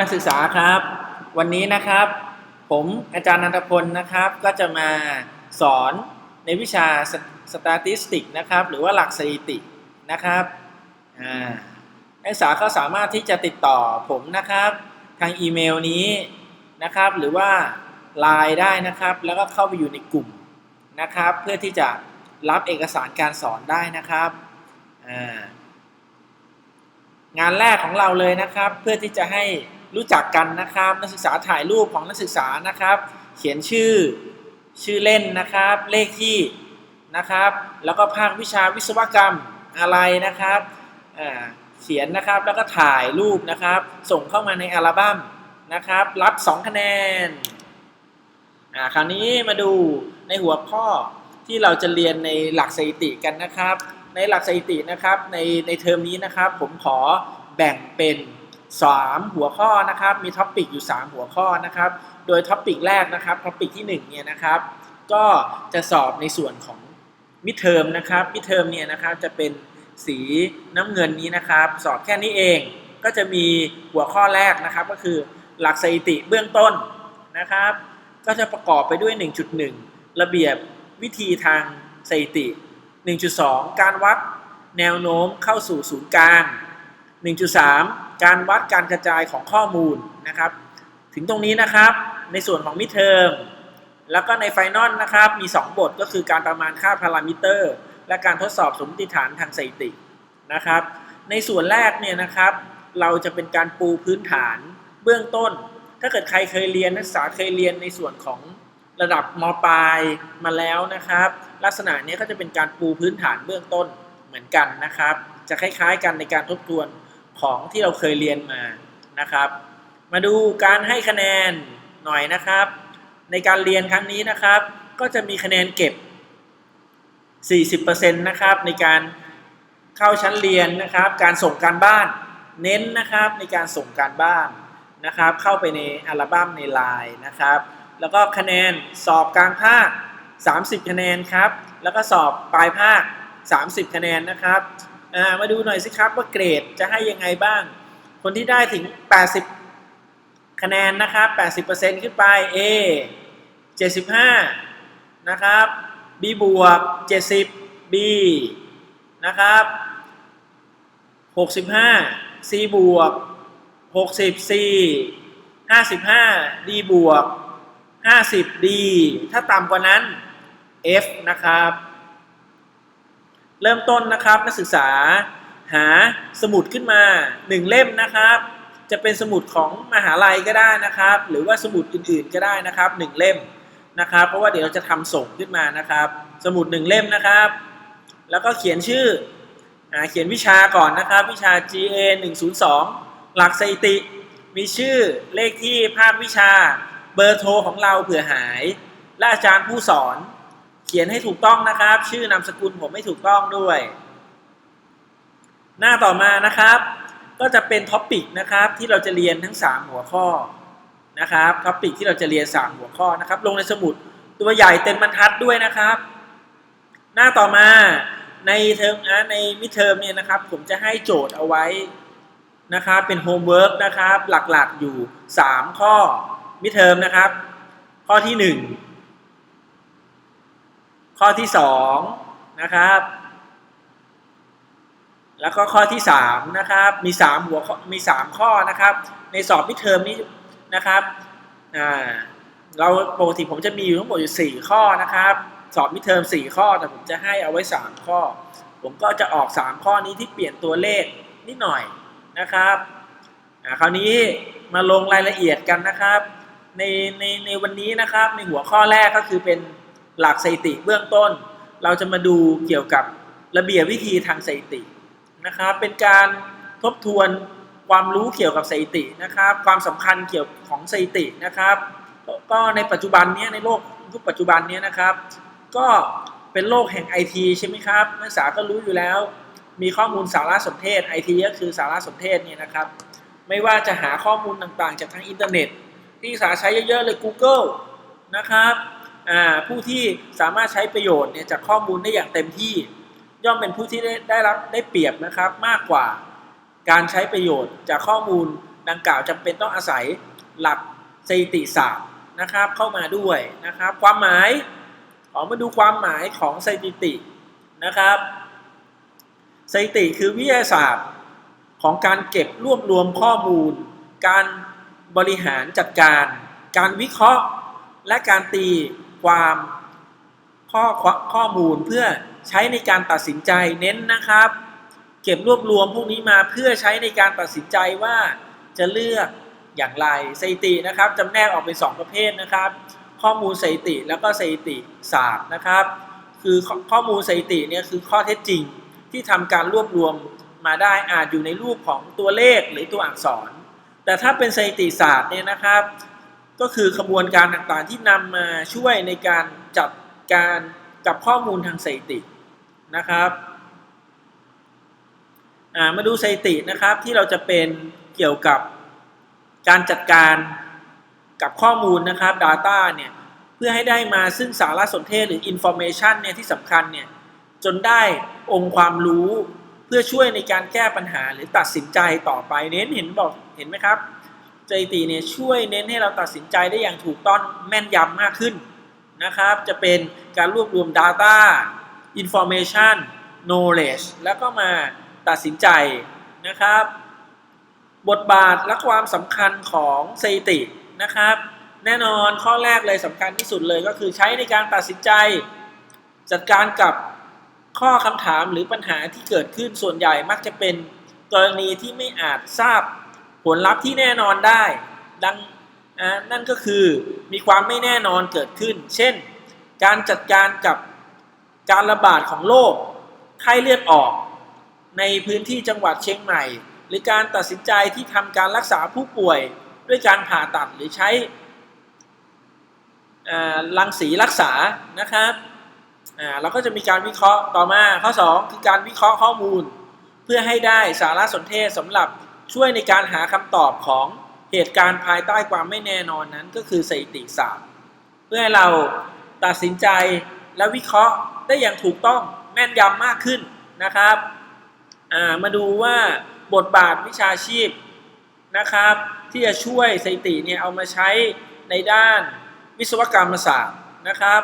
นักศึกษาครับ วันนี้นะครับ ผมอาจารย์นันทพลนะครับ ก็จะมาสอนในวิชาสต a ติสติกนะครับ หรือว่าหลักสถิตินะครับนักศึกษาก็สามารถที่จะติดต่อผมนะครับ ทางอีเมลนี้นะครับ หรือว่าไลน์ได้นะครับ แล้วก็เข้าไปอยู่ในกลุ่มนะครับ เพื่อที่จะรับเอกสารการสอนได้นะครับงานแรกของเราเลยนะครับ เพื่อที่จะให้ รู้จักกันนะครับ นักศึกษาถ่ายรูปของนักศึกษานะครับ เขียนชื่อชื่อเล่นนะครับ เลขที่นะครับ แล้วก็ภาควิชาวิศวกรรมอะไรนะครับอ่าเขียนนะครับแล้วก็ถ่ายรูปนะครับ ส่งเข้ามาในอัลบั้มนะครับ รับ 2 คะแนนอ่าคราวนี้มาดูในหัวข้อที่เราจะเรียนในหลักสถิติกันนะครับ ในหลักสถิตินะครับในในเทอมนี้นะครับ ผมขอแบ่งเป็น 3 หัวข้อนะครับ มีท็อปิกอยู่ 3 หัวข้อนะครับ โดยท็อปิกแรกนะครับท็อปิกที่ 1 เนี่ยนะครับ ก็จะสอบในส่วนของมิเทอมนะครับมิเทอมเนี่ยนะครับจะเป็นสีน้ำเงินนี้นะครับ สอบแค่นี้เอง ก็จะมีหัวข้อแรกนะครับ ก็คือหลักสถิติเบื้องต้นนะครับ ก็จะประกอบไปด้วย 1.1 ระเบียบวิธีทางสถิติ 1.2 การวัดแนวโน้มเข้าสู่ศูนย์กลาง 1.3 การวัดการกระจายของข้อมูลนะครับ ถึงตรงนี้นะครับ ในส่วนของมิเทอมแล้วก็ในไฟนอลนะครับ มี 2 บทก็คือการประมาณค่าพารามิเตอร์ และการทดสอบสมมติฐานทางสถิตินะครับ ในส่วนแรกเนี่ยนะครับ เราจะเป็นการปูพื้นฐานเบื้องต้น ถ้าเกิดใครเคยเรียนนักศึกษาเคยเรียนในส่วนของระดับมปลายมาแล้วนะครับ ลักษณะนี้ก็จะเป็นการปูพื้นฐานเบื้องต้นเหมือนกันนะครับ จะคล้ายๆกันในการทบทวน ของที่เราเคยเรียนมานะครับ มาดูการให้คะแนนหน่อยนะครับ ในการเรียนครั้งนี้นะครับ ก็จะมีคะแนนเก็บ 40%นะครับในการเข้าชั้นเรียนนะครับ การส่งการบ้านเน้นนะครับในการส่งการบ้านนะครับ เข้าไปในอัลบั้มในไลน์นะครับ แล้วก็คะแนนสอบกลางภาค 30 คะแนนครับ แล้วก็สอบปลายภาค 30 คะแนนนะครับ มาดูหน่อยสิครับว่าเกรดจะให้ยังไงบ้าง คนที่ได้ถึง 80 คะแนนนะครับ80%ขึ้นไป A 75 นะครับ B บวก 70 B นะครับ 65 C บวก 60 C 55 D บวก 50 D ถ้าต่ำกว่านั้น F นะครับ เริ่มต้นนะครับนักศึกษาหาสมุดขึ้นมา 1 เล่มนะครับ จะเป็นสมุดของมหาลัยก็ได้นะครับ หรือว่าสมุดอื่นๆก็ได้นะครับ 1 เล่มนะครับ เพราะว่าเดี๋ยวเราจะทำส่งขึ้นมานะครับ สมุด 1 เล่มนะครับ แล้วก็เขียนชื่ออเขียนวิชาก่อนนะครับ วิชา GA 102 หลักสถิติ มีชื่อเลขที่ภาควิชาเบอร์โทรของเราเผื่อหาย และอาจารย์ผู้สอน เขียนให้ถูกต้องนะครับ ชื่อนามสกุลผมไม่ถูกต้องด้วย หน้าต่อมานะครับ ก็จะเป็นท็อปิกนะครับ ที่เราจะเรียนทั้ง 3 หัวข้อนะครับท็อปิกที่เราจะเรียน 3 หัวข้อนะครับ ลงในสมุดตัวใหญ่เต็มบรรทัดด้วยนะครับ หน้าต่อมาในเทอมนะในมิเทอมเนี่ยนะครับ ผมจะให้โจทย์เอาไว้นะครับ เป็นโฮมเวิร์กนะครับ หลักๆอยู่ 3 ข้อมิเทอมนะครับ ข้อที่ 1 ข้อที่2นะครับ แล้วก็ข้อที่3นะครับ มี 3 หัวมี 3 ข้อนะครับ ในสอบมิเทอมนี้นะครับอ่าเราปกติผมจะมีอยู่ทั้งหมดอยู่ 4 ข้อนะครับ สอบมิเทอม4 ข้อแต่ผมจะให้เอาไว้ 3 ข้อ ผมก็จะออก 3 ข้อนี้ที่เปลี่ยนตัวเลขนิดหน่อยนะครับคราวนี้มาลงรายละเอียดกันนะครับ ในในในวันนี้นะครับในหัวข้อแรกก็คือเป็น หลักสถิติเบื้องต้น เราจะมาดูเกี่ยวกับระเบียบวิธีทางสถิตินะครับเป็นการทบทวนความรู้เกี่ยวกับสถิตินะครับ ความสำคัญเกี่ยวของสถิตินะครับก็ในปัจจุบันนี้ในโลกยุคปัจจุบันนี้นะครับ ก็เป็นโลกแห่งไอทีใช่ไหมครับนักศึกษาก็รู้อยู่แล้ว มีข้อมูลสารสนเทศไอทีก็คือสารสนเทศเนี่ยนะครับ ไม่ว่าจะหาข้อมูลต่างๆ จากทางอินเทอร์เน็ต ที่สาใช้เยอะๆเลย Google นะครับ ผู้ที่สามารถใช้ประโยชน์เนี่ยจากข้อมูลได้อย่างเต็มที่ ย่อมเป็นผู้ที่ได้ได้รับได้เปรียบนะครับมากกว่าการใช้ประโยชน์จากข้อมูลดังกล่าวจำเป็นต้องอาศัยหลักสถิติศาสตร์นะครับเข้ามาด้วยนะครับ ความหมายขอมาดูความหมายของสถิตินะครับสถิติคือวิทยาศาสตร์ของการเก็บรวบรวมข้อมูล การบริหารจัดการ การวิเคราะห์ และการตี ความข้อข้อมูลเพื่อใช้ในการตัดสินใจเน้นนะครับ เก็บรวบรวมพวกนี้มาเพื่อใช้ในการตัดสินใจว่าจะเลือกอย่างไรสถิตินะครับจำแนกออกเป็น 2 ประเภทนะครับ ข้อมูลสถิติแล้วก็สถิติศาสตร์นะครับ คือข้อมูลสถิติเนี่ยคือข้อเท็จจริงที่ทำการรวบรวมมาได้อาจอยู่ในรูปของตัวเลขหรือตัวอักษร แต่ถ้าเป็นสถิติศาสตร์เนี่ยนะครับ ก็คือขบวนการต่างๆที่นำมาช่วยในการจัดการกับข้อมูลทางสถิตินะครับมาดูสถิตินะครับที่เราจะเป็นเกี่ยวกับการจัดการกับข้อมูลนะครับ Data เนี่ยเพื่อให้ได้มาซึ่งสารสนเทศหรือ Information เนี่ยที่สำคัญเนี่ยจนได้องค์ความรู้เพื่อช่วยในการแก้ปัญหาหรือตัดสินใจต่อไปเน้นเห็นบอกเห็นไหมครับ สถิติเนี่ยช่วยเน้นให้เราตัดสินใจได้อย่างถูกต้องแม่นยำมากขึ้นนะครับ จะเป็นการรวบรวม Data Information Knowledge แล้วก็มาตัดสินใจนะครับ บทบาทและความสำคัญของสถิตินะครับ แน่นอนข้อแรกเลยสำคัญที่สุดเลยก็คือใช้ในการตัดสินใจ จัดการกับข้อคำถามหรือปัญหาที่เกิดขึ้นส่วนใหญ่มักจะเป็นกรณีที่ไม่อาจทราบ ผลลัพธ์ที่แน่นอนได้ดังนั่นก็คือมีความไม่แน่นอนเกิดขึ้น เช่น การจัดการกับการระบาดของโรคไข้เลือดออก ในพื้นที่จังหวัดเชียงใหม่ หรือการตัดสินใจที่ทำการรักษาผู้ป่วยด้วยการผ่าตัดหรือใช้รังสีรักษานะครับเราก็จะมีการวิเคราะห์ต่อมาข้อ 2 คือการวิเคราะห์ข้อมูล เพื่อให้ได้สารสนเทศสำหรับ ช่วยในการหาคำตอบของเหตุการณ์ภายใต้ความไม่แน่นอนนั้นก็คือสถิติศาสตร์ เพื่อให้เราตัดสินใจและวิเคราะห์ได้อย่างถูกต้องแม่นยำมากขึ้นนะครับมาดูว่าบทบาทวิชาชีพนะครับ ที่จะช่วยสถิติเนี่ยเอามาใช้ในด้านวิศวกรรมศาสตร์นะครับ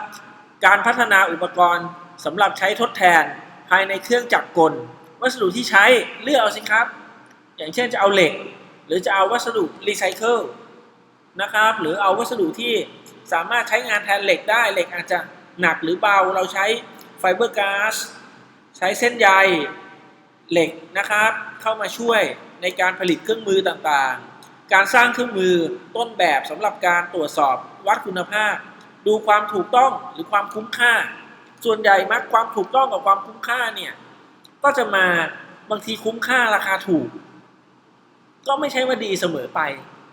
การพัฒนาอุปกรณ์สำหรับใช้ทดแทนภายในเครื่องจักรกล วัสดุที่ใช้เลือกเอาสิครับ อย่างเช่นจะเอาเหล็ก หรือจะเอาวัสดุรีไซเคิลนะครับหรือเอาวัสดุที่สามารถใช้งานแทนเหล็กได้เหล็กอาจจะหนักหรือเบาเราใช้ไฟเบอร์ก๊าซใช้เส้นใยเหล็กนะครับ เข้ามาช่วยในการผลิตเครื่องมือต่างๆ การสร้างเครื่องมือต้นแบบสำหรับการตรวจสอบวัดคุณภาพ ดูความถูกต้องหรือความคุ้มค่า ส่วนใหญ่มักความถูกต้องกับความคุ้มค่าเนี่ยก็จะมาบางทีคุ้มค่าราคาถูก ก็ไม่ใช่ว่าดีเสมอไป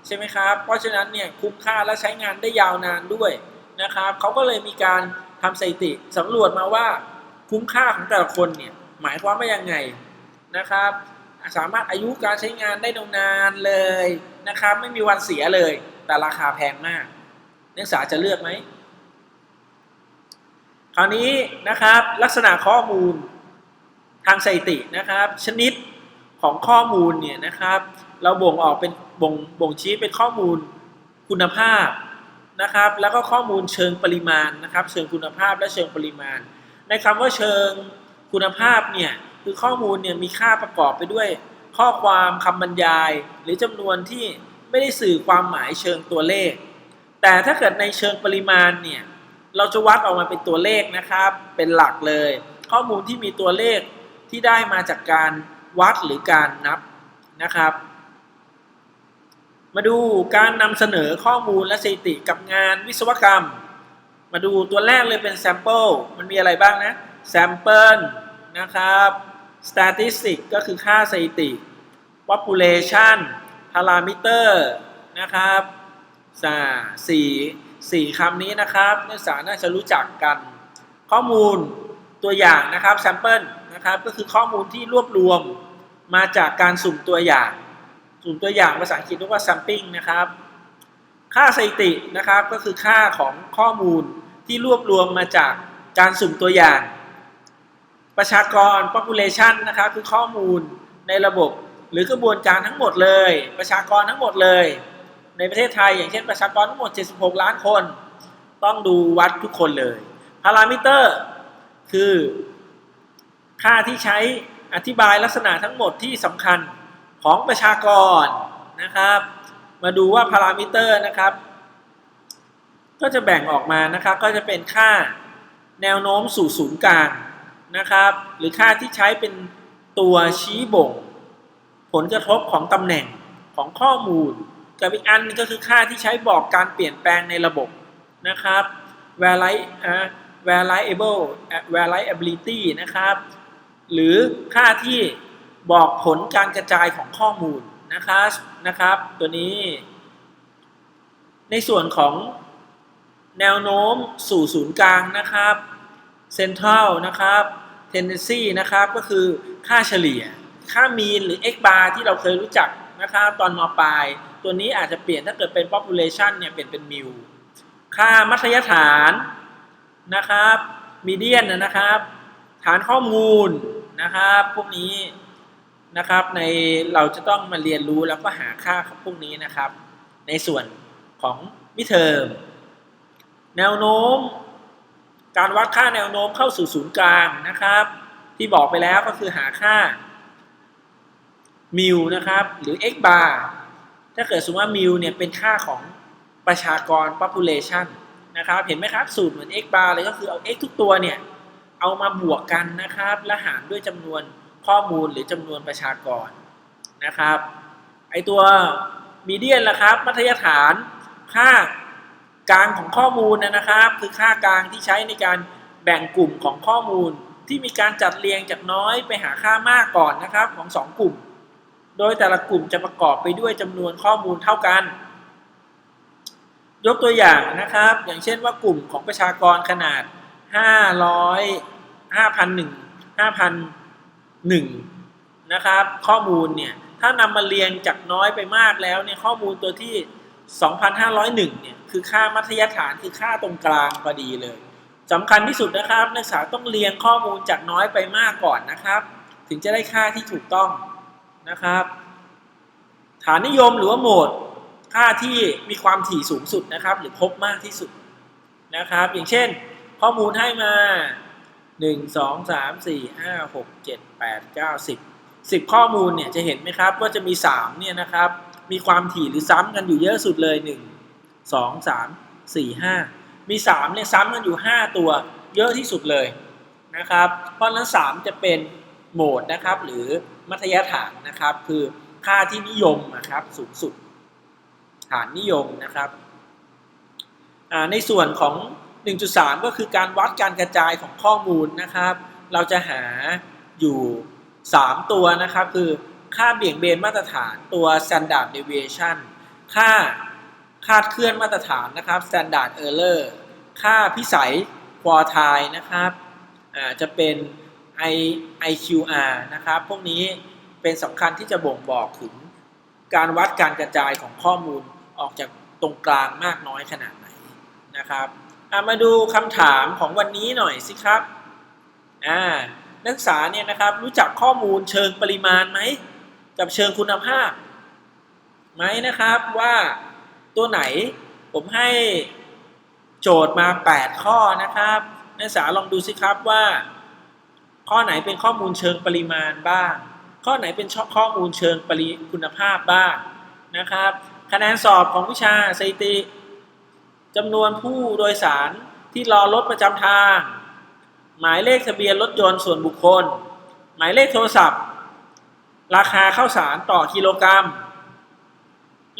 ใช่ไหมครับ เพราะฉะนั้นเนี่ยคุ้มค่าและใช้งานได้ยาวนานด้วยนะครับเขาก็เลยมีการทำสถิติสำรวจมาว่าคุ้มค่าของแต่ละคนเนี่ยหมายความว่ายังไงนะครับ สามารถอายุการใช้งานได้นานเลยนะครับ ไม่มีวันเสียเลย แต่ราคาแพงมากนักศึกษาจะเลือกไหมคราวนี้นะครับลักษณะข้อมูลทางสถิตินะครับ ชนิดของข้อมูลเนี่ยนะครับ เราบ่งออกเป็นบ่งบ่งชี้เป็นข้อมูลคุณภาพนะครับ แล้วก็ข้อมูลเชิงปริมาณนะครับ เชิงคุณภาพและเชิงปริมาณ ในคำว่าเชิงคุณภาพเนี่ยคือข้อมูลเนี่ยมีค่าประกอบไปด้วย ข้อความคำบรรยาย หรือจำนวนที่ไม่ได้สื่อความหมายเชิงตัวเลข แต่ถ้าเกิดในเชิงปริมาณเนี่ยเราจะวัดออกมาเป็นตัวเลขนะครับ เป็นหลักเลย ข้อมูลที่มีตัวเลขที่ได้มาจากการวัดหรือการนับนะครับ มาดูการนำเสนอข้อมูลและสถิติกับงานวิศวกรรม มาดูตัวแรกเลยเป็น sample มันมีอะไรบ้างนะ sample นะครับ statistic ก็คือค่าสถิติ population parameter นะครับสี่สี่คำนี้นะครับนักศึกษาน่าจะรู้จักกัน ข้อมูลตัวอย่างนะครับ sample นะครับก็คือข้อมูลที่รวบรวมมาจากการสุ่มตัวอย่าง สุ่มตัวอย่างภาษาอังกฤษเรียกว่า sampling นะครับ ค่าสถิตินะครับก็คือค่าของข้อมูลที่รวบรวมมาจากการสุ่มตัวอย่าง ประชากร population นะครับคือข้อมูลในระบบหรือกระบวนการทั้งหมดเลย ประชากรทั้งหมดเลย ในประเทศไทย อย่างเช่นประชากรทั้งหมด 76 ล้านคน ต้องดูวัดทุกคนเลยพารามิเตอร์คือ ค่าที่ใช้อธิบายลักษณะทั้งหมดที่สำคัญ ของประชากรนะครับ มาดูว่าพารามิเตอร์นะครับ ก็จะแบ่งออกมานะครับ ก็จะเป็นค่าแนวโน้มสู่ศูนย์กลางนะครับ หรือค่าที่ใช้เป็นตัวชี้บ่ง ผลกระทบของตำแหน่งของข้อมูล กับอีกอันก็คือค่าที่ใช้บอกการเปลี่ยนแปลงในระบบนะครับ vari อ่า variable variability นะครับ หรือค่าที่ บอกผลการกระจายของข้อมูลนะครับนะครับ ตัวนี้ ในส่วนของแนวโน้มสู่ศูนย์กลางนะครับ central นะครับ tendency นะครับก็คือค่าเฉลี่ย ค่า mean หรือ x bar ที่เราเคยรู้จักนะครับตอนมปลาย ตัวนี้อาจจะเปลี่ยนถ้าเกิดเป็น population เนี่ยเปลี่ยนเป็น mu ค่ามัธยฐานนะครับ median นะครับ ฐานข้อมูลนะครับ พวกนี้ นะครับ ในเราจะต้องมาเรียนรู้แล้วก็หาค่าพวกนี้นะครับ ในส่วนของมิเทอมแนวโน้ม การวัดค่าแนวโน้มเข้าสู่ศูนย์กลางนะครับ ที่บอกไปแล้วก็คือหาค่ามิวนะครับ หรือ x bar ถ้าเกิดสมมติว่ามิวเนี่ยเป็นค่าของประชากร population นะครับ เห็นไหมครับ สูตรเหมือน x bar เลยก็คือเอา x ทุกตัวเนี่ย เอามาบวกกันนะครับ และหารด้วยจำนวน ข้อมูลหรือจำนวนประชากรนะครับ ไอตัวมีเดียนล่ะครับ มัธยฐานค่ากลางของข้อมูลนะครับ คือค่ากลางที่ใช้ในการแบ่งกลุ่มของข้อมูลที่มีการจัดเรียงจากน้อยไปหาค่ามากก่อนนะครับของสองกลุ่ม โดยแต่ละกลุ่มจะประกอบไปด้วยจำนวนข้อมูลเท่ากัน ยกตัวอย่างนะครับ อย่างเช่นว่ากลุ่มของประชากรขนาด 500 5,001 5,001นะครับ ข้อมูลเนี่ยถ้านำมาเรียงจากน้อยไปมากแล้วเนี่ยข้อมูลตัวที่ 2,501 เนี่ยคือค่ามัธยฐานคือค่าตรงกลางพอดีเลยสำคัญที่สุดนะครับ นักศึกษาต้องเรียงข้อมูลจากน้อยไปมากก่อนนะครับ ถึงจะได้ค่าที่ถูกต้องนะครับ ฐานนิยมหรือว่าโหมด ค่าที่มีความถี่สูงสุดนะครับ หรือพบมากที่สุดนะครับ อย่างเช่น ข้อมูลให้มา 1 2 3 4 5 6 7 8 9 10 10ข้อมูลเนี่ยจะเห็นไหมครับว่าจะมี3เนี่ยนะครับ มีความถี่หรือซ้ำกันอยู่เยอะสุดเลย1 2 3 4 5มี3เนี่ยซ้ำกันอยู่5ตัวเยอะที่สุดเลยนะครับ เพราะฉะนั้น3จะเป็นโหมดนะครับ หรือมัธยฐานนะครับ คือค่าที่นิยมนะครับสูงสุด ฐานนิยมนะครับในส่วนของ 1.3 ก็คือการวัดการกระจายของข้อมูลนะครับ เราจะหาอยู่ 3 ตัวนะครับ คือค่าเบี่ยงเบนมาตรฐานตัว standard deviation ค่าคาดเคลื่อนมาตรฐานนะครับ standard error ค่าพิสัย quartile นะครับจะเป็น I IQR นะครับ พวกนี้เป็นสำคัญที่จะบ่งบอกถึงการวัดการกระจายของข้อมูลออกจากตรงกลางมากน้อยขนาดไหนนะครับ มาดูคำถามของวันนี้หน่อยสิครับนักศึกษาเนี่ยนะครับรู้จักข้อมูลเชิงปริมาณไหมกับเชิงคุณภาพไหมนะครับว่าตัวไหนผมให้โจทย์มา 8 ข้อนะครับนักศึกษาลองดูสิครับว่า ข้อไหนเป็นข้อมูลเชิงปริมาณบ้าง ข้อไหนเป็นข้อมูลเชิงปริคุณภาพบ้างนะครับ คะแนนสอบของวิชาสถิติ จำนวนผู้โดยสารที่รอรถประจำทาง หมายเลขทะเบียนรถยนต์ส่วนบุคคล หมายเลขโทรศัพท์ ราคาข้าวสารต่อกิโลกรัม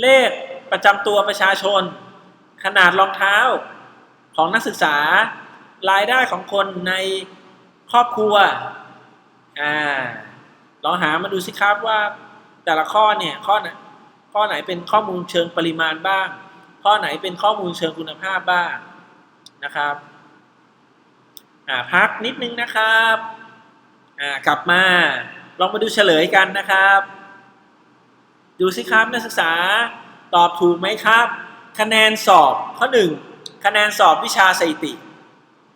เลขประจำตัวประชาชน ขนาดรองเท้าของนักศึกษา รายได้ของคนในครอบครัว อ่า ลองหามาดูสิครับว่าแต่ละข้อเนี่ยข้อไหนข้อไหนเป็นข้อมูลเชิงปริมาณบ้าง ข้อไหนเป็นข้อมูลเชิงคุณภาพบ้างนะครับอ่าพักนิดนึงนะครับอ่ากลับมาลองมาดูเฉลยกันนะครับ ดูสิครับนักศึกษาตอบถูกไหมครับ คะแนนสอบข้อ 1 คะแนนสอบวิชาสถิติ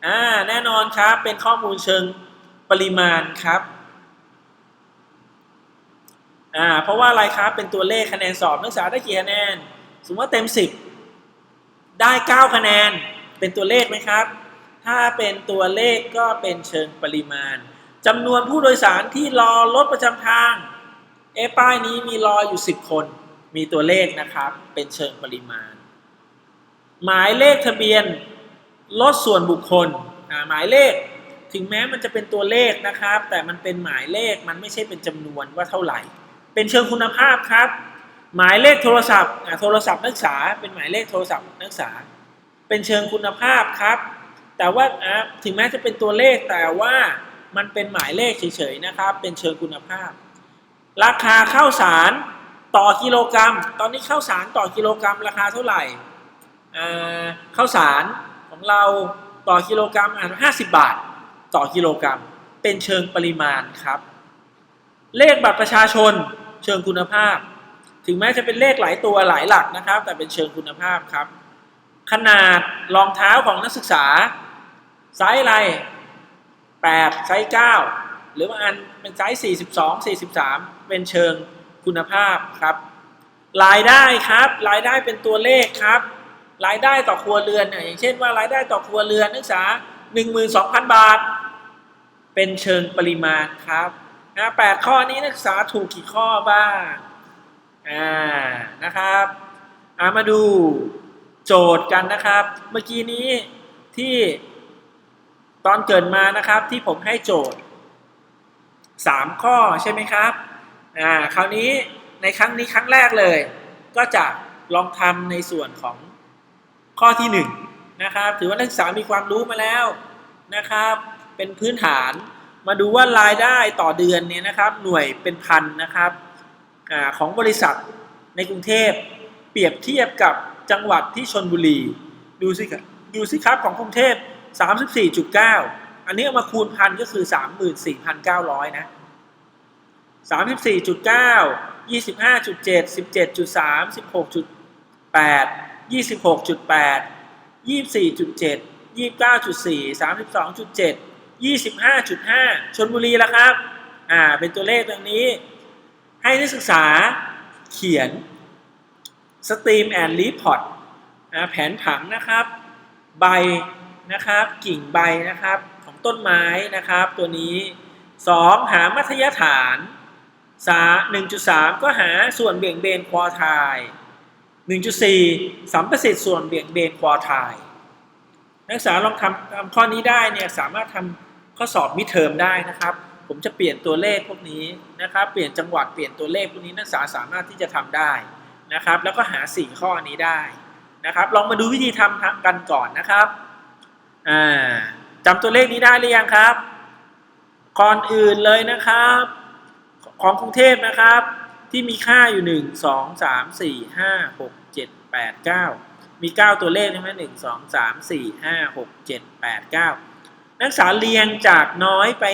อ่าแน่นอนครับเป็นข้อมูลเชิงปริมาณครับอ่าเพราะว่าอะไรครับเป็นตัวเลขคะแนนสอบนักศึกษาได้กี่คะแนน สมมติว่าเต็ม 10 ได้ 9 คะแนน เป็นตัวเลขไหมครับ ถ้าเป็นตัวเลขก็เป็นเชิงปริมาณจำนวนผู้โดยสารที่รอรถประจำทาง เอป้ายนี้มีรออยู่ 10 คน มีตัวเลขนะครับ เป็นเชิงปริมาณ หมายเลขทะเบียนรถส่วนบุคคล หมายเลขถึงแม้มันจะเป็นตัวเลขนะครับ แต่มันเป็นหมายเลขมันไม่ใช่เป็นจำนวนว่าเท่าไหร่ เป็นเชิงคุณภาพครับ หมายเลขโทรศัพท์โทรศัพท์นักศึกษา เป็นหมายเลขโทรศัพท์นักศึกษา เป็นเชิงคุณภาพครับ แต่ว่าถึงแม้จะเป็นตัวเลขแต่ว่ามันเป็นหมายเลขเฉยๆนะครับ เป็นเชิงคุณภาพ ราคาข้าวสารต่อกิโลกรัม ตอนนี้ข้าวสารต่อกิโลกรัมราคาเท่าไหร่ข้าวสารของเราต่อกิโลกรัมอ่าห้าสิบบาท ต่อกิโลกรัม เป็นเชิงปริมาณครับ เลขบัตรประชาชนเชิงคุณภาพ ถึงแม้จะเป็นเลขหลายตัวหลายหลักนะครับ แต่เป็นเชิงคุณภาพครับ ขนาดรองเท้าของนักศึกษาไซส์อะไร8ไซส์9หรือว่าอันเป็นไซส์42 43 เป็นเชิงคุณภาพครับรายได้ครับ รายได้เป็นตัวเลขครับ รายได้ต่อครัวเรือนเนี่ยอย่างเช่นว่ารายได้ต่อครัวเรือนนักศึกษา 12,000 บาท เป็นเชิงปริมาณครับนะแปดข้อนี้นักศึกษาถูกกี่ข้อบ้าง อ่านะครับอามาดูโจทย์กันนะครับ เมื่อกี้นี้ที่ตอนเกิดมานะครับที่ผมให้โจทย์ 3 ข้อใช่ไหมครับอ่าคราวนี้ในครั้งนี้ครั้งแรกเลย ก็จะลองทำในส่วนของข้อที่ 1นงนะครับ ถือว่านักศึกษามีความรู้มาแล้วนะครับ เป็นพื้นฐานมาดูว่ารายได้ต่อเดือนเนี่ยนะครับ หน่วยเป็นพันนะครับ ของบริษัทในกรุงเทพ เปรียบเทียบกับจังหวัดที่ชนบุรี ดูสิครับดูสิครับของกรุงเทพ 34.9 อันนี้เอามาคูณพันก็คือ 34,900 นะ 34.9 25.7 17.3 16.8 26.8 24.7 29.4 32.7 25.5 ชนบุรีแล้วครับ อ่า เป็นตัวเลขตรงนี้ ให้นักศึกษาเขียน Stream and Report นะแผนผังนะครับใบนะครับกิ่งใบนะครับของต้นไม้นะครับตัวนี้ 2. หามัธยฐานสา1.3 ก็หาส่วนเบี่ยงเบนควอไทล์1.4สัมประสิทธิ์ส่วนเบี่ยงเบนควอไทล์นักศึกษาลองทำทำข้อนี้ได้เนี่ยสามารถทำข้อสอบมิเทอมได้นะครับ ผมจะเปลี่ยนตัวเลขพวกนี้นะครับเปลี่ยนจังหวัดเปลี่ยนตัวเลขพวกนี้นักศึกษาสามารถที่จะทำได้นะครับ แล้วก็หา 4 ข้อนี้ได้นะครับ ลองมาดูวิธีทำกันก่อนนะครับอ่าจำตัวเลขนี้ได้หรือยังครับก่อนอื่นเลยนะครับ ของกรุงเทพนะครับ ที่มีค่าอยู่ 1 2 3 4 5 6 7 8 9 มี 9 ตัวเลขใช่ไหมหนึ่งสองสามสี่ห้าหกเจ็ดแปดเก้านักศึกษาเรียงจากน้อยไป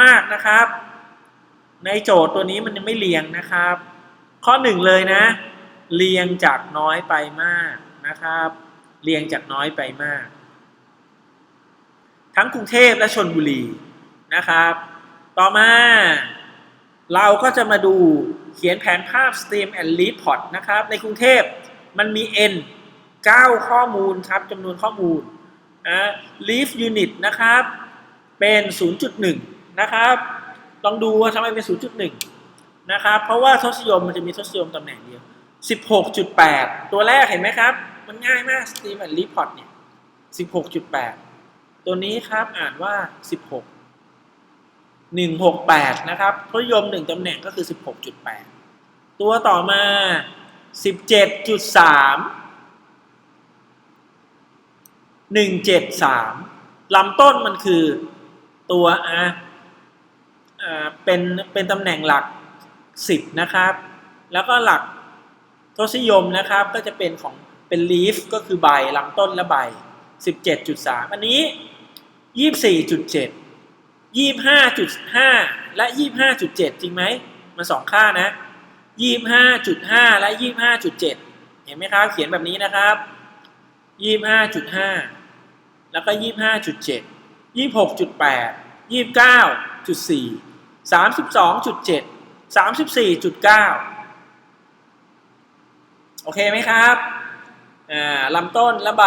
มากนะครับ ในโจทย์ตัวนี้มันยังไม่เรียงนะครับ ข้อหนึ่งเลยนะ เรียงจากน้อยไปมากนะครับ เรียงจากน้อยไปมาก ทั้งกรุงเทพและชนบุรีนะครับ ต่อมาเราก็จะมาดูเขียนแผนภาพ Stream and Report นะครับ ในกรุงเทพมันมี N 9 ข้อมูลครับจำนวนข้อมูลอ่า leaf unit นะครับ เป็น 0.1 นะครับลองดูว่าทำไมเป็น 0.1 นะครับ เพราะว่าทศนิยมมันจะมีทศนิยมตำแหน่งเดียว 16.8 ตัวแรกเห็นไหมครับ มันง่ายมาก Stream and Report เนี่ย 16.8 ตัวนี้ครับอ่านว่า 16 168 นะครับทศนิยม 1ตำแหน่งก็คือ 16.8 ตัวต่อมา 17.3หนึ่งเจ็ดสามลำต้นมันคือตัวอ่าอ่า เป็นเป็นตำแหน่งหลักสิบนะครับ แล้วก็หลักทศยมนะครับก็จะเป็นของเป็นลีฟก็คือใบลำต้นและใบ 17.3 อันนี้ 24.7 25.5 และ 25.7 จริงไหมมันสองค่านะ 25.5 และ 25.7 เห็นไหมครับ เขียนแบบนี้นะครับ 25.5 แล้วก็ 25.7 26.8 29.4 สามสิบสองจุดเจ็ดสามสิบสี่จุดเก้าโอเคไหมครับลำต้นและใบ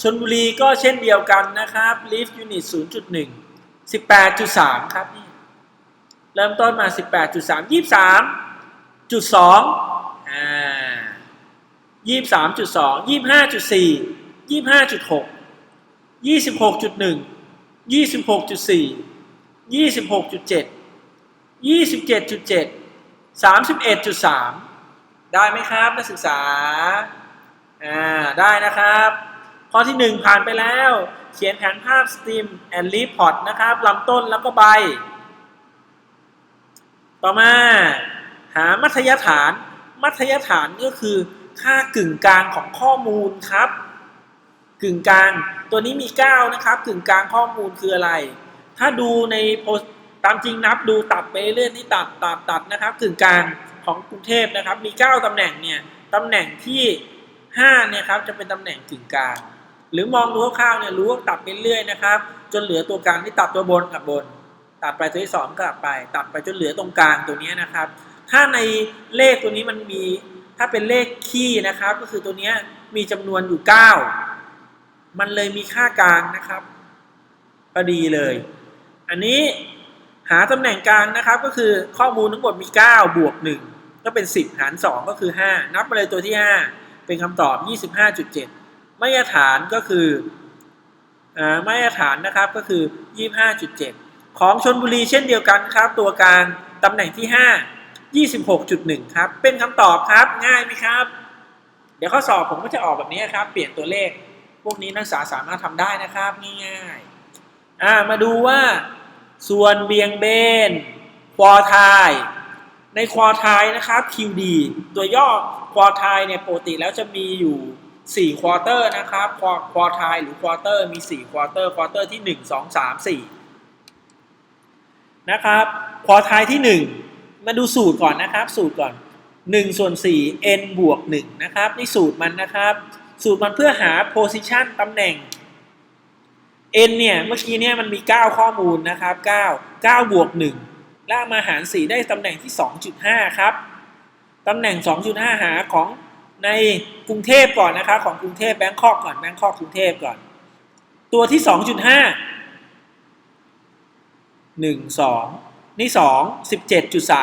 ชนบุรีก็เช่นเดียวกันนะครับลิฟต์ยูนิตศูนย์จุดหนึ่งสิบแปดจุดสามครับเริ่มต้นมาสิบแปดจุดสามยี่สามจุดสองยี่สามจุดสองยี่ห้าจุดสี่ยี่ห้าจุดหกยี่สิบหกจุดหนึ่งยี่สิบหกจุดสี่ยี่สิบหกจุดเจ็ด 27.7 31.3 ได้ไหมครับนักศึกษา อ่า ได้นะครับ ข้อที่ 1 ผ่านไปแล้ว เขียนแผนภาพ STEAM and Report นะครับลำต้นแล้วก็ใบ ต่อมา หามัธยฐาน มัธยฐานก็คือค่ากึ่งกลางของข้อมูลครับ กึ่งกลางตัวนี้มี 9 นะครับ กึ่งกลางข้อมูลคืออะไร ถ้าดูในโพส ตามจริงนับดูตัดไปเรื่อยๆนี่ตัดตัดตัดนะครับกึ่งกลางของกรุงเทพนะครับ มี 9ตำแหน่งเนี่ยตำแหน่งที่5เนี่ยครับจะเป็นตำแหน่งกึ่งกลางหรือมองดูคร่าวๆเนี่ยรู้ว่าตัดไปเรื่อยนะครับ จนเหลือตัวกลางที่ตัดตัวบนกับบน ตัดไปตัวที่สองกลับไป ตัดไปจนเหลือตรงกลางตัวนี้นะครับ ถ้าในเลขตัวนี้มันมีถ้าเป็นเลขคี่นะครับ ก็คือตัวนี้มีจำนวนอยู่ 9 มันเลยมีค่ากลางนะครับพอดีเลย อันนี้ หาตำแหน่งกลางนะครับก็คือข้อมูลทั้งหมดมี 9 บวก 1 ก็เป็น 10 หาร 2 ก็คือ 5 นับไปเลยตัวที่ 5 เป็นคำตอบ 25.7 มาตรฐานก็คือมาตรฐานนะครับก็คือ 25.7 ของชนบุรีเช่นเดียวกันครับ ตัวกลางตำแหน่งที่ 5 26.1 ครับ เป็นคำตอบครับง่ายไหมครับ เดี๋ยวข้อสอบผมก็จะออกแบบนี้ครับ เปลี่ยนตัวเลข พวกนี้นักศึกษาสามารถทำได้นะครับง่ายๆมาดูว่า ส่วนเบียงเบนควอไทยในควอไทยนะครับ QD ตัวย่อควอไทยเนี่ยปกติแล้วจะมีอยู่4ควอเตอร์นะครับควอควอไทยหรือควอเตอร์มี4ควอเตอร์ควอเตอร์ที่ 1 2 3 4 นะครับควอไทยที่ 1 มาดูสูตรก่อนนะครับ สูตรก่อน 1 ส่วน 4 n บวก1นะครับ นี่สูตรมันนะครับ สูตรมันเพื่อหา position ตำแหน่ง n เนี่ยเมื่อกี้เนี่ยมันมี 9 ข้อมูลนะครับ 9 9บวก1ล้วมาหาร 4 ได้ตำแหน่งที่ 2.5 ครับตำแหน่ง 2.5 หาของในกรุงเทพก่อนนะครับของกรุงเทพแบงคอกก่อนแบงคอกกรุงเทพก่อน ตัวที่ 2.5 1 2 นี่ 2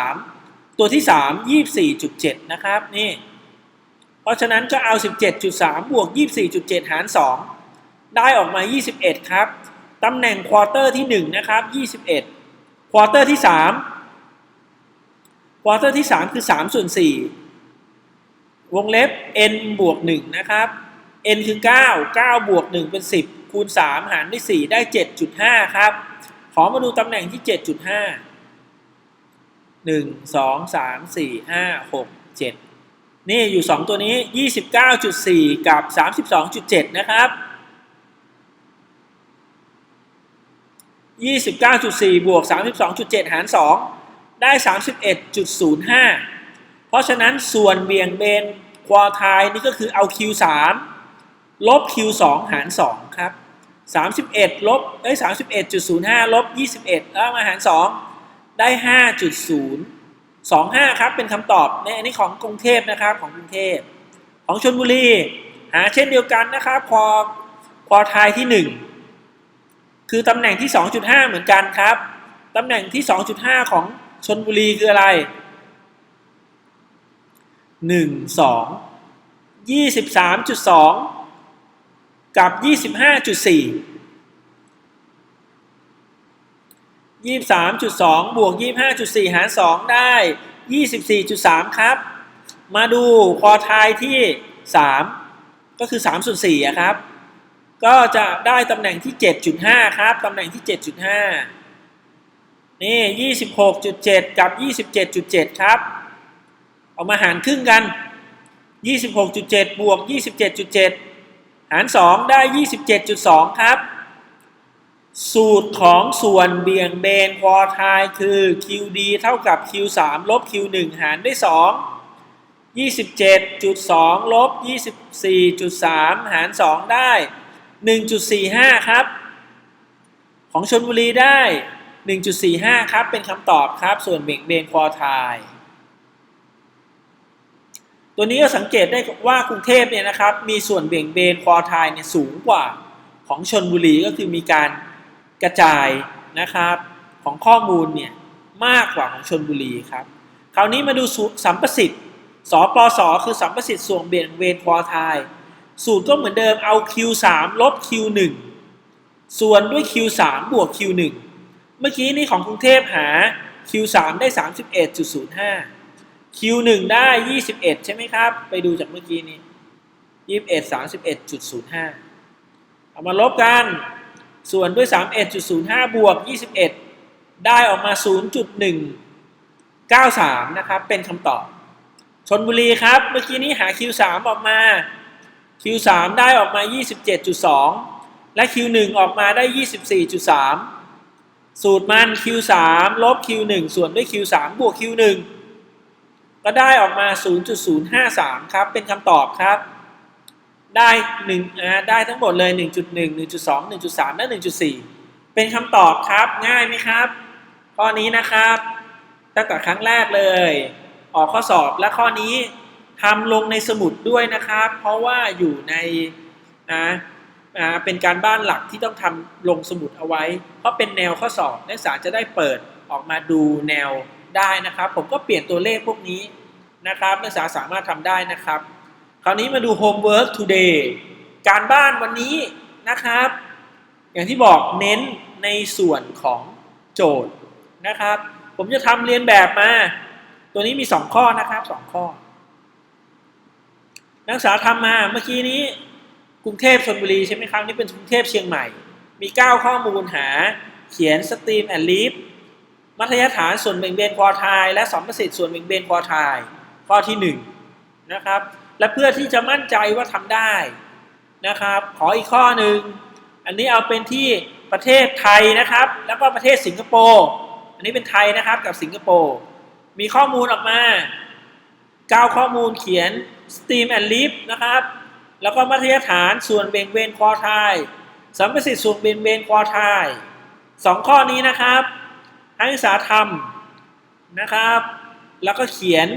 17.3 ตัวที่ 3 24.7 นะครับนี่ เพราะฉะนั้นก็เอา 17.3 บวก 24.7 หาร 2 ได้ออกมา 21 ครับ ตำแหน่งควอเตอร์ที่ 1 นะครับ 21 ควอเตอร์ที่ 3 ควอเตอร์ที่ 3 คือ 3 ส่วน 4 วงเล็บ n บวก 1 นะครับ n คือ 9 9 บวก 1 เป็น 10 คูณ 3 หารด้วย 4 ได้ 7.5 ครับ ขอมาดูตำแหน่งที่ 7.5 1 2 3 4 5 6 7 นี่อยู่ 2 ตัวนี้ 29.4 กับ 32.7 นะครับ 29.4 บวก 32.7 หาร 2 ได้ 31.05 เพราะฉะนั้นส่วนเบี่ยงเบนควอไทยนี่ก็คือเอา Q3 ลบ Q2 หาร 2 ครับ 31 ลบเอ้ย31.05 ลบ 21 แล้วมาหาร 2 ได้ 5.025 ครับ เป็นคำตอบในอันนี้ของกรุงเทพนะครับ ของกรุงเทพ ของชนบุรี หาเช่นเดียวกันนะครับพอควอไทยที่ 1 คือตำแหน่งที่ 2.5 เหมือนกันครับตำแหน่งที่ 2.5 ของชนบุรีคืออะไร 1 2 23.2 กับ 25.4 23.2 บวก 25.4 หาร 2 ได้ 24.3 ครับ มาดูควอไทยที่ 3 ก็คือ3ส่วน4ครับ ก็จะได้ตำแหน่งที่ 7.5 ครับ ตำแหน่งที่ 7.5 นี่ 26.7 กับ 27.7 ครับ เอามาหารครึ่งกัน 26.7 บวก 27.7 หาร 2 ได้ 27.2 ครับ สูตรของส่วนเบี่ยงเบนควอไทยคือ QD เท่ากับ Q3 ลบ Q1 หารด้วย 2 27.2 ลบ 24.3 หาร 2 ได้ 1.45 ครับ ของชนบุรีได้ 1.45 ครับ เป็นคำตอบครับ ส่วนเบี่ยงเบนควอไทายตัวนี้ก็สังเกตได้ว่ากรุงเทพเนี่ยนะครับ มีส่วนเบี่ยงเบนควอไทายเนี่ยสูงกว่าของชนบุรีก็คือมีการกระจายนะครับของข้อมูลเนี่ยมากกว่าของชนบุรีครับ คราวนี้มาดูสัมประสิทธิ์สปสคือสัมประสิทธิ์ส่วนเบี่ยงเบนควอไทาย สูตรก็เหมือนเดิมเอา Q3 ลบ Q1 ส่วนด้วย Q3 บวก Q1 เมื่อกี้นี่ของกรุงเทพหา Q3 ได้ 31.05 Q1 ได้ 21 ใช่ไหมครับ ไปดูจากเมื่อกี้นี้ 21 31.05 เอามาลบกัน ส่วนด้วย 31.05 บวก 21 ได้ออกมา 0.193 นะครับ เป็นคำตอบชนบุรีครับ เมื่อกี้นี้หา Q3 ออกมา Q3 ได้ออกมา 27.2 และ Q1 ออกมาได้ 24.3 สูตรมัน Q3 ลบ Q1 ส่วนด้วย Q3 บวก Q1 ก็ได้ออกมา 0.053 ครับ เป็นคำตอบครับ ได้1อ่าได้ทั้งหมดเลย 1.1 1.2 1.3 และ 1.4 เป็นคำตอบครับ ง่ายไหมครับ ข้อนี้นะครับ ตั้งแต่ครั้งแรกเลย ออกข้อสอบและข้อนี้ ทำลงในสมุดด้วยนะครับ เพราะว่าอยู่ในอ่าอ่าเป็นการบ้านหลักที่ต้องทำลงสมุดเอาไว้ เพราะเป็นแนวข้อสอบนักศึกษาจะได้เปิดออกมาดูแนวได้นะครับ ผมก็เปลี่ยนตัวเลขพวกนี้นะครับนักศึกษาสามารถทำได้นะครับ คราวนี้มาดู homework today การบ้านวันนี้นะครับ อย่างที่บอกเน้นในส่วนของโจทย์นะครับ ผมจะทำเรียนแบบมา ตัวนี้มี 2 ข้อนะครับ 2 ข้อ นักศึกษาทำมาเมื่อกี้นี้กรุงเทพชลบุรีใช่ไหมครับนี่เป็นกรุงเทพเชียงใหม่ มี 9 ข้อมูลหา เขียน stream and leaf มัธยฐานส่วนเบ่งเบนควอไทาย และสมประสิทธิ์ส่วนเบ่งเบนควอไทาย ข้อที่ 1 นะครับ และเพื่อที่จะมั่นใจว่าทำได้นะครับ ขออีกข้อหนึ่งอันนี้เอาเป็นที่ประเทศไทยนะครับ แล้วก็ประเทศสิงคโปร์อันนี้เป็นไทยนะครับกับสิงคโปร์มีข้อมูลออกมา 9 ข้อมูลเขียน steam and lift นะครับ แล้วก็มัธยฐานส่วนเบ่งเบนควอไทายสัมประสิทธิ์ส่วนเบ่งเบนควอไทายสองข้อนี้นะครับให้นักศึกษาทำนะครับ แล้วก็เขียน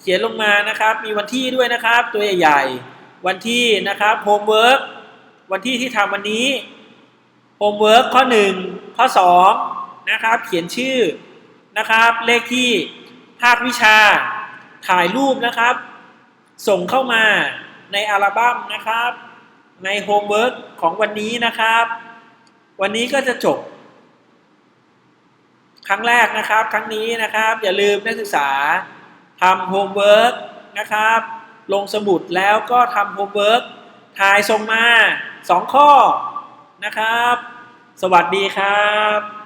เขียนลงมานะครับ มีวันที่ด้วยนะครับ ตัวใหญ่ๆ วันที่นะครับโฮมเวิร์กวันที่ที่ทำวันนี้โฮมเวิร์กข้อ 1 ข้อ 2 นะครับ เขียนชื่อนะครับ เลขที่ภาควิชาถ่ายรูปนะครับ ส่งเข้ามาในอัลบั้มนะครับ ในโฮมเวิร์กของวันนี้นะครับ วันนี้ก็จะจบ ครั้งแรกนะครับ ครั้งนี้นะครับ อย่าลืมนักศึกษาทำโฮมเวิร์กนะครับ ลงสมุดแล้วก็ทำโฮมเวิร์กถ่ายส่งมา 2 ข้อนะครับ สวัสดีครับ